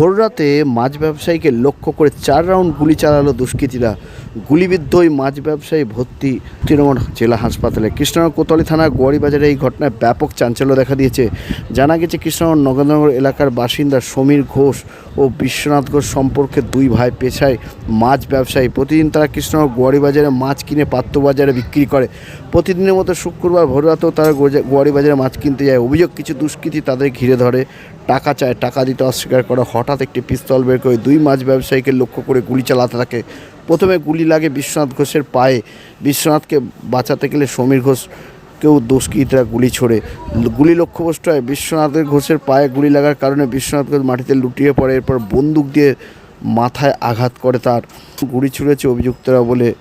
ভোররাতে মাছ ব্যবসায়ীকে লক্ষ্য করে চার রাউন্ড গুলি চালালো দুষ্কৃতীরা। গুলিবিদ্ধ ওই মাছ ব্যবসায়ী ভর্তি তৃণমূল জেলা হাসপাতালে। কৃষ্ণনগর কোতোয়ালি থানার গোয়ারিবাজারে এই ঘটনায় ব্যাপক চাঞ্চল্য দেখা দিয়েছে। জানা গেছে, কৃষ্ণনগর নগরনগর এলাকার বাসিন্দা সমীর ঘোষ ও বিশ্বনাথ ঘোষ সম্পর্কে দুই ভাই পেশায় মাছ ব্যবসায়ী। প্রতিদিন তারা কৃষ্ণনগর গোয়ারিবাজারে মাছ কিনে পাত্র বাজারে বিক্রি করে। প্রতিদিনের মতো শুক্রবার ভোররাতেও তারা গোয়ারিবাজারে মাছ কিনতে যায়। অভিযোগ, কিছু দুষ্কৃতী তাদের ঘিরে ধরে। টাকা চায়, টাকা দিতে অস্বীকার করে। হঠাৎ একটি পিস্তল বের করে দুই মাছ ব্যবসায়ীকে লক্ষ্য করে গুলি চালাতে থাকে। প্রথমে গুলি লাগে বিশ্বনাথ ঘোষের পায়ে। বিশ্বনাথকে বাঁচাতে গেলে সমীর ঘোষ কেউ দুষ্কৃতীরা গুলি ছোড়ে। গুলি লক্ষ্যভ্রষ্ট হয় বিশ্বনাথের ঘোষের পায়ে গুলি লাগার কারণে বিশ্বনাথ ঘোষ মাটিতে লুটিয়ে পড়ে। এরপর বন্দুক দিয়ে মাথায় আঘাত করে তার। গুলি ছুঁড়েছে অভিযুক্তরা বলে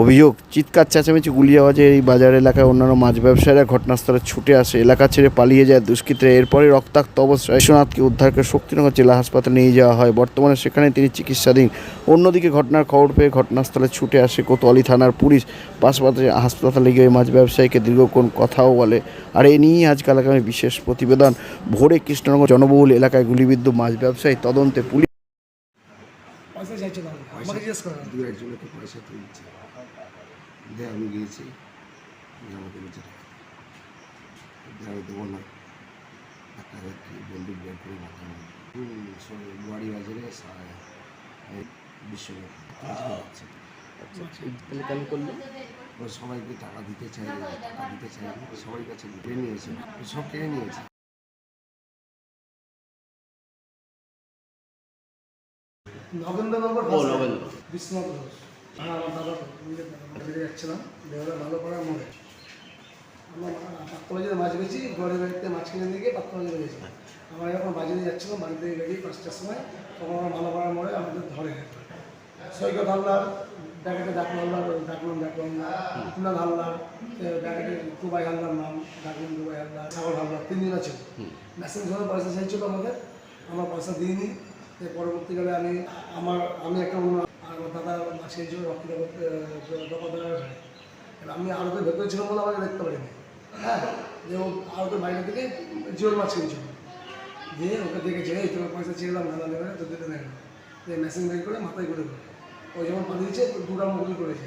অভিযোগ চিৎকার চেঁচামেচি গুলি আওয়াজে এই বাজার এলাকায় অন্যান্য মাছ ব্যবসায়ীরা ঘটনাস্থলে ছুটে আসে। এলাকা ছেড়ে পালিয়ে যায় দুষ্কৃতীরা। এরপরে রক্তাক্ত অবস্থায় বিশ্বনাথকে উদ্ধার করে শক্তিনগর জেলা হাসপাতালে নিয়ে যাওয়া হয়। বর্তমানে সেখানে তিনি চিকিৎসাধীন। অন্যদিকে ঘটনার খবর পেয়ে ঘটনাস্থলে ছুটে আসে কোতোয়ালি থানার পুলিশ। পাশাপাশি হাসপাতালে গিয়ে মাছ ব্যবসায়ীকে দীর্ঘক্ষণ কথাও বলে। আর এ নিয়েই আজকাল আগামী বিশেষ প্রতিবেদন। ভোরে কৃষ্ণনগর জনবহুল এলাকায় গুলিবিদ্ধ মাছ ব্যবসায়ী তদন্তে পুলিশ পয়সা চাইছে আমাকে জিজ্ঞেস করেন। দু একজনকে পয়সা তুলছে। দিয়ে আমি গিয়েছি দিয়ে আমাকে টাকা আমি দেবো না। একটা ব্যক্তি বন্দুক বের করে মাথা বাড়ি বাজারে এই বিশ্বনাথ যাচ্ছে তাহলে কেন করল ও সবাইকে টাকা দিতে চাই টাকা দিতে চাই সবাই কাছে কেড়ে নিয়েছে সব কেড়ে নিয়েছে। নগেন্দ্রনগর ও বিশ্বনাথ ঘোষ হ্যাঁ আমার দাদা যাচ্ছিলাম ভালো মনে আমরা মাছ বেছি ঘরে বাড়িতে মাছ কিনে নিয়ে গিয়ে পাত্র বাজারে গেছি আমরা যখন বাজারে যাচ্ছিলাম বাড়ি থেকে বেরিয়ে পাঁচটার সময় তখন আমরা ভালো করার মোড়ে আমাদের ধরে সৈকত হালদার ব্যাকেটে ডাকলো হালদার ডাকলাম ডাকলাম না। কুনাল হালদার ব্যাকেটে দুবাই হালদার নাম ডাকলাম দুবাই হালদার সাগর হালদার তিনজন আছে মেসেজ ধরে পয়সা চাইছিল আমাদের আমরা পয়সা দিইনি। পরবর্তীকালে আমি আমার আমি একটা আমার দাদা মাছ খেয়েছিল রক্ত দপাদার আমি আরতের ভেতরে ছিলাম বলে আমাকে দেখতে পারিনি। হ্যাঁ যে ও আরতের বাইরে থেকে জিওল মাছ কিনছিল দিয়ে ওকে দেখেছে, এই তোর পয়সা চেয়েলাম দাদা নেবে তো দিতে নেই যে মেশিন বের করে মাথায় করে দেবে ওই যখন পাঠিয়েছে দুটা মুগুলি করেছে?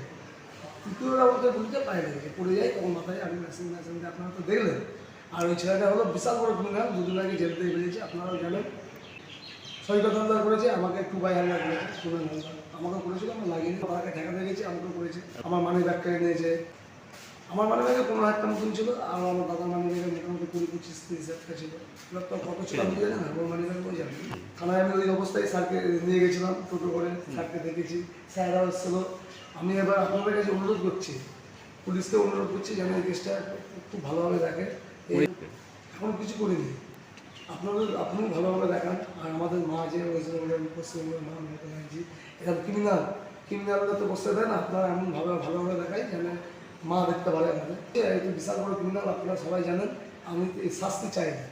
তৃতীয় রাউন্ডে গুলিতে পায়ে লেগেছে পড়ে যায়, তখন মাথায় আমি মেশিন মেশিন দিয়ে আপনারা তো দেখলেন। আর ওই ছেলেটা হলো বিশাল বড় ক্রিমিনাল দুদিন আগে জেল থেকে বেরিয়েছে, আপনারাও জানেন। সৈকত হালদার করেছে, আমাকে একটু বাই হালদার করেছে সুমন হালদার আমাকে করেছিল আমরা লাগিয়ে তাকে ঠেকাতে গেছি আমাকেও করেছে। আমার মানি ব্যাগ কেড়ে নিয়েছে। আমার মানি ব্যাগে পনেরো হাজার মতন ছিল আর আমার দাদার মানি ব্যাগে মোটামুটি কুড়ি পঁচিশ তিরিশ হাজার টাকা ছিল তো কত ছিল আমি জানি না ওর মানি ব্যাগ ওই জানি থানায় আমি ওই অবস্থায় স্যারকে নিয়ে গেছিলাম টোটো করে স্যারকে দেখেছি স্যাররা এসেছিল। আমি এবার আপনাদের কাছে অনুরোধ করছি পুলিশকে অনুরোধ করছি যেন এই কেসটা খুব ভালোভাবে দেখে। এখন কিছু করিনি। আপনাদের আপনিও ভালোভাবে দেখান। আর আমাদের মা যে পশ্চিমবঙ্গের মা ক্রিমিনাল ক্রিমিনালরা তো বসতে দেন, আপনারা এমনভাবে ভালোভাবে দেখাই যেন মা দেখতে পারে আমাদের। বিশাল বড় ক্রিমিনাল আপনারা সবাই জানেন, আমি শাস্তি চাই না।